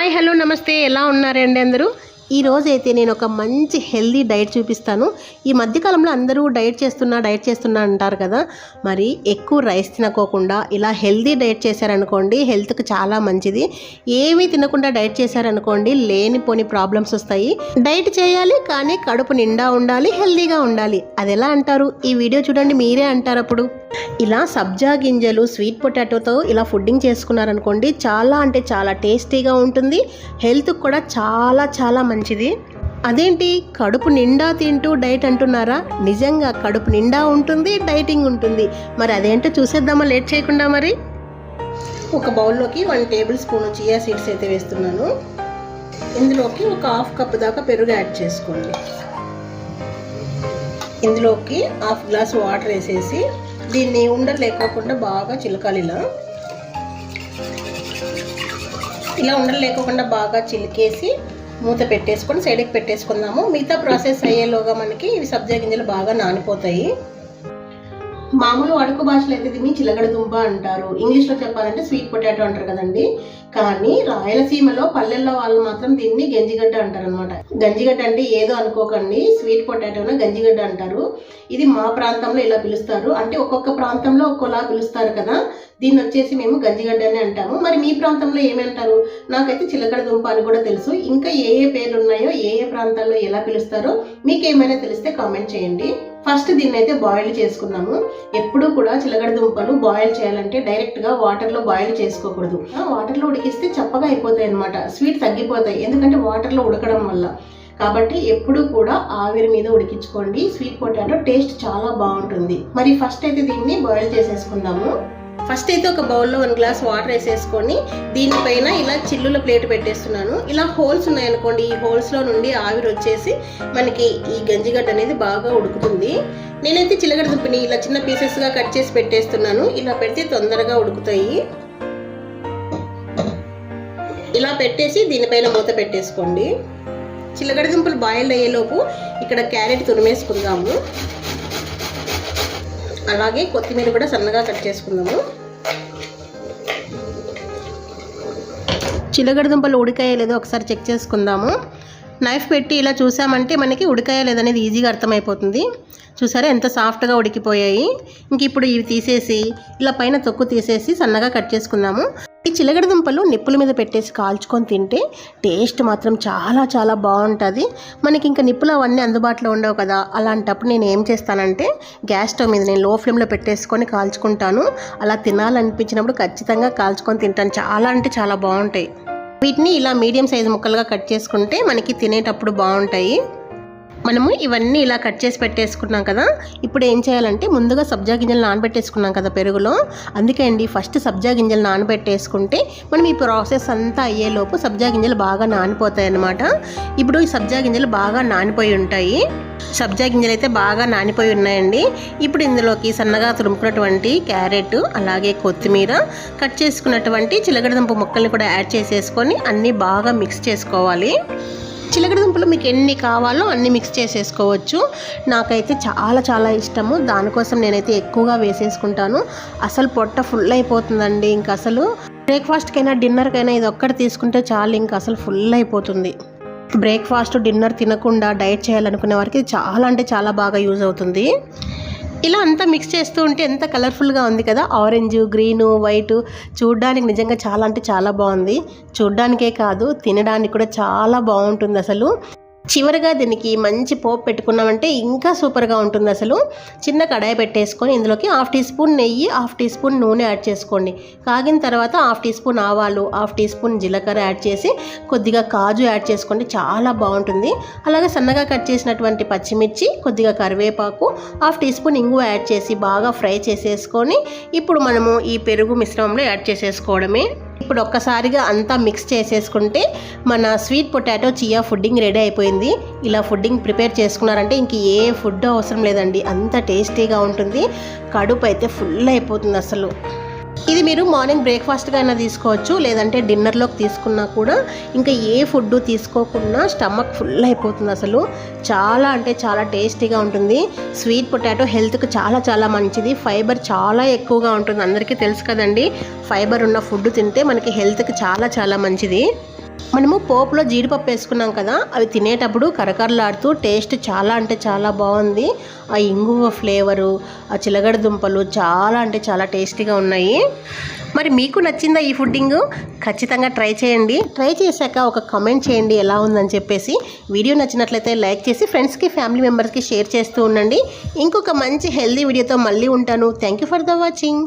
Hi hello నమస్తే. ఎలా ఉన్నారండి అందరూ? ఈ అయితే నేను ఒక మంచి హెల్దీ డైట్ చూపిస్తాను. ఈ మధ్యకాలంలో అందరూ డైట్ చేస్తున్నా డైట్ చేస్తున్నా అంటారు కదా. మరి ఎక్కువ రైస్ తినకోకుండా ఇలా హెల్దీ డైట్ చేశారనుకోండి హెల్త్కి చాలా మంచిది. ఏమీ తినకుండా డైట్ చేశారనుకోండి లేనిపోని ప్రాబ్లమ్స్ వస్తాయి. డైట్ చేయాలి కానీ కడుపు నిండా ఉండాలి హెల్దీగా ఉండాలి. అది ఎలా అంటారు? ఈ వీడియో చూడండి మీరే అంటారు అప్పుడు. ఇలా సబ్జా గింజలు స్వీట్ పొటాటోతో ఇలా ఫుడ్డింగ్ చేసుకున్నారనుకోండి చాలా అంటే చాలా టేస్టీగా ఉంటుంది. హెల్త్కి కూడా చాలా చాలా మంచి మంచిది? అదేంటి కడుపు నిండా తింటూ డైట్ అంటున్నారా? నిజంగా కడుపు నిండా ఉంటుంది డైటింగ్ ఉంటుంది. మరి అదేంటో చూసేద్దామా లేట్ చేయకుండా మరి? ఒక బౌల్లోకి one tablespoon chia seeds అయితే వేస్తున్నాను. ఇందులోకి ఒక హాఫ్ కప్ దాకా పెరుగు యాడ్ చేసుకోండి. ఇందులోకి హాఫ్ గ్లాస్ వాటర్ వేసేసి దీన్ని ఉండలు లేకోకుండా బాగా చిలకాలి ఇలా. ఇలా ఉండలు లేకోకుండా బాగా చిలికేసి మూత పెట్టేసుకొని సైడ్కి పెట్టేసుకుందాము. మిగతా ప్రాసెస్ అయ్యేలోగా మనకి ఇవి సబ్జా గింజలు బాగా నానిపోతాయి. మామూలు అడుగు భాషలో అయితే దీన్ని చిలగడ దుంప అంటారు? ఇంగ్లీష్లో చెప్పాలంటే స్వీట్ పొటాటో అంటారు కదండి. కానీ రాయలసీమలో పల్లెల్లో వాళ్ళు మాత్రం దీన్ని గంజిగడ్డ అంటారు అనమాట గంజిగడ్డ అంటే ఏదో అనుకోకండి. స్వీట్ పొటాటోను గంజిగడ్డ అంటారు. ఇది మా ప్రాంతంలో ఇలా పిలుస్తారు. అంటే ఒక్కొక్క ప్రాంతంలో ఒక్కోలా పిలుస్తారు కదా. దీన్ని వచ్చేసి మేము గంజిగడ్డ అని అంటాము. మరి మీ ప్రాంతంలో ఏమంటారు? నాకైతే చిలకడ దుంప అని కూడా తెలుసు. ఇంకా ఏ ఏ పేర్లు ఉన్నాయో ఏ ఏ ప్రాంతాల్లో ఎలా పిలుస్తారో మీకు ఏమైనా తెలిస్తే కామెంట్ చేయండి. ఫస్ట్ దీన్ని అయితే బాయిల్ చేసుకున్నాము. ఎప్పుడు కూడా చిలగడ దుంపలు బాయిల్ చేయాలంటే డైరెక్ట్గా వాటర్లో బాయిల్ చేసుకోకూడదు. ఆ వాటర్లో ఉడికిస్తే చప్పగా అయిపోతాయి అనమాట స్వీట్ తగ్గిపోతాయి. ఎందుకంటే వాటర్లో ఉడకడం వల్ల. కాబట్టి ఎప్పుడు కూడా ఆవిరి మీద ఉడికించుకోండి. స్వీట్ పొటాటో టేస్ట్ చాలా బాగుంటుంది. మరి ఫస్ట్ అయితే దీన్ని బాయిల్ చేసేసుకుందాము. ఫస్ట్ అయితే ఒక బౌల్లో వన్ గ్లాస్ వాటర్ వేసేసుకొని దీనిపైన ఇలా చిల్లుల ప్లేట్ పెట్టేస్తున్నాను. ఇలా హోల్స్ ఉన్నాయనుకోండి ఈ హోల్స్లో నుండి ఆవిరి వచ్చేసి మనకి ఈ గంజిగడ్డ అనేది బాగా ఉడుకుతుంది. నేనైతే చిల్లగడ్డ దుప్పిని ఇలా చిన్న పీసెస్గా కట్ చేసి పెట్టేస్తున్నాను. ఇలా పెడితే తొందరగా ఉడుకుతాయి. ఇలా పెట్టేసి దీనిపైన మూత పెట్టేసుకోండి. చిలగడ దుంపలు బాయిల్ అయ్యేలోపు ఇక్కడ క్యారెట్ తురిమేసుకుందాము. అలాగే కొత్తిమీర కూడా సన్నగా కట్ చేసుకుందాము. చిలగడ దుంపలు ఉడికాయ లేదో ఒకసారి చెక్ చేసుకుందాము. నైఫ్ పెట్టి ఇలా చూసామంటే మనకి ఉడికాయ లేదనేది ఈజీగా అర్థమైపోతుంది. చూసారా ఎంత సాఫ్ట్గా ఉడికిపోయాయి. ఇంక ఇప్పుడు ఇవి తీసేసి ఇలా పైన తొక్కు తీసేసి సన్నగా కట్ చేసుకుందాము ఈ చిలగడ దుంపలు నిప్పుల మీద పెట్టేసి కాల్చుకొని తింటే టేస్ట్ మాత్రం చాలా చాలా బాగుంటుంది. మనకి ఇంకా నిప్పులు అవన్నీ అందుబాటులో ఉండవు కదా. అలాంటప్పుడు నేను ఏం చేస్తానంటే గ్యాస్ స్టవ్ మీద నేను లో ఫ్లేమ్లో పెట్టేసుకొని కాల్చుకుంటాను. అలా తినాలనిపించినప్పుడు ఖచ్చితంగా కాల్చుకొని తింటాను. చాలా అంటే చాలా బాగుంటాయి. వీటిని ఇలా మీడియం సైజు ముక్కలుగా కట్ చేసుకుంటే మనకి తినేటప్పుడు బాగుంటాయి. మనము ఇవన్నీ ఇలా కట్ చేసి పెట్టేసుకున్నాం కదా. ఇప్పుడు ఏం చేయాలంటే ముందుగా సబ్జా గింజలు నానబెట్టేసుకున్నాం కదా పెరుగులో. అందుకే అండి ఫస్ట్ సబ్జా గింజలు నానబెట్టేసుకుంటే మనం ఈ ప్రాసెస్ అంతా అయ్యేలోపు సబ్జా గింజలు బాగా నానిపోతాయి అన్నమాట ఇప్పుడు ఈ సబ్జా గింజలు బాగా నానిపోయి ఉంటాయి. సబ్జా గింజలు అయితే బాగా నానిపోయి ఉన్నాయండి. ఇప్పుడు ఇందులోకి సన్నగా తురుముకున్నటువంటి క్యారెట్ అలాగే కొత్తిమీర కట్ చేసుకున్నటువంటి చిలకడదుంప ముక్కల్ని కూడా యాడ్ చేసేసుకొని అన్నీ బాగా మిక్స్ చేసుకోవాలి. చిలకడ దుంపలు మీకు ఎన్ని కావాలో అన్ని మిక్స్ చేసేసుకోవచ్చు. నాకైతే చాలా చాలా ఇష్టము. దానికోసం నేనైతే ఎక్కువగా వేసేసుకుంటాను. అసలు పొట్ట ఫుల్ అయిపోతుందండి ఇంకా అసలు. బ్రేక్ఫాస్ట్కైనా డిన్నర్కైనా ఇది ఒక్కటి తీసుకుంటే చాలు ఇంకా అసలు ఫుల్ అయిపోతుంది. బ్రేక్ఫాస్ట్ డిన్నర్ తినకుండా డైట్ చేయాలనుకునే వారికి చాలా అంటే చాలా బాగా యూజ్ అవుతుంది. ఇలా అంతా మిక్స్ చేస్తూ ఉంటే ఎంత కలర్ఫుల్గా ఉంది కదా. ఆరెంజ్ గ్రీను వైట్ చూడ్డానికి నిజంగా చాలా అంటే చాలా బాగుంది. చూడ్డానికే కాదు తినడానికి కూడా చాలా బాగుంటుంది అసలు. చివరిగా దీనికి మంచి పోపు పెట్టుకున్నామంటే ఇంకా సూపర్గా ఉంటుంది అసలు. చిన్న కడాయి పెట్టేసుకొని ఇందులోకి హాఫ్ టీ స్పూన్ నెయ్యి హాఫ్ టీ స్పూన్ నూనె యాడ్ చేసుకోండి. కాగిన తర్వాత హాఫ్ టీ స్పూన్ ఆవాలు హాఫ్ టీ స్పూన్ జీలకర్ర యాడ్ చేసి కొద్దిగా కాజు యాడ్ చేసుకోండి చాలా బాగుంటుంది. అలాగే సన్నగా కట్ చేసినటువంటి పచ్చిమిర్చి కొద్దిగా కరివేపాకు హాఫ్ టీ స్పూన్ ఇంగు యాడ్ చేసి బాగా ఫ్రై చేసేసుకొని ఇప్పుడు మనము ఈ పెరుగు మిశ్రమంలో యాడ్ చేసేసుకోవడమే. ఇప్పుడు ఒక్కసారిగా అంతా మిక్స్ చేసేసుకుంటే మన sweet potato chia pudding ready అయిపోయింది. ఇలా ఫుడ్డింగ్ ప్రిపేర్ చేసుకున్నారంటే ఇంక ఏ ఫుడ్ అవసరం లేదండి. అంత టేస్టీగా ఉంటుంది. కడుపు అయితే ఫుల్ అయిపోతుంది అసలు. ఇది మీరు మార్నింగ్ బ్రేక్ఫాస్ట్గా అయినా తీసుకోవచ్చు లేదంటే డిన్నర్లోకి తీసుకున్నా కూడా ఇంకా ఏ ఫుడ్ తీసుకోకుండా స్టమక్ ఫుల్ అయిపోతుంది అసలు. చాలా అంటే చాలా టేస్టీగా ఉంటుంది. స్వీట్ పొటాటో హెల్త్కి చాలా చాలా మంచిది. ఫైబర్ చాలా ఎక్కువగా ఉంటుంది. అందరికీ తెలుసు కదండి ఫైబర్ ఉన్న ఫుడ్ తింటే మనకి హెల్త్కి చాలా చాలా మంచిది. మనము పోపులో జీడిపప్పు వేసుకున్నాం కదా అవి తినేటప్పుడు కరకరలాడుతూ టేస్ట్ చాలా అంటే చాలా బాగుంది. ఆ ఇంగువ ఫ్లేవరు ఆ చిలగడ దుంపలు చాలా అంటే చాలా టేస్టీగా ఉన్నాయి. మరి మీకు నచ్చిందా ఈ ఫుడ్డింగ్? ఖచ్చితంగా ట్రై చేయండి. ట్రై చేశాక ఒక కమెంట్ చేయండి ఎలా ఉందని చెప్పేసి. వీడియో నచ్చినట్లయితే లైక్ చేసి ఫ్రెండ్స్కి ఫ్యామిలీ మెంబర్స్కి షేర్ చేస్తూ ఉండండి. ఇంకొక మంచి హెల్దీ వీడియోతో మళ్ళీ ఉంటాను. Thank you for the watching.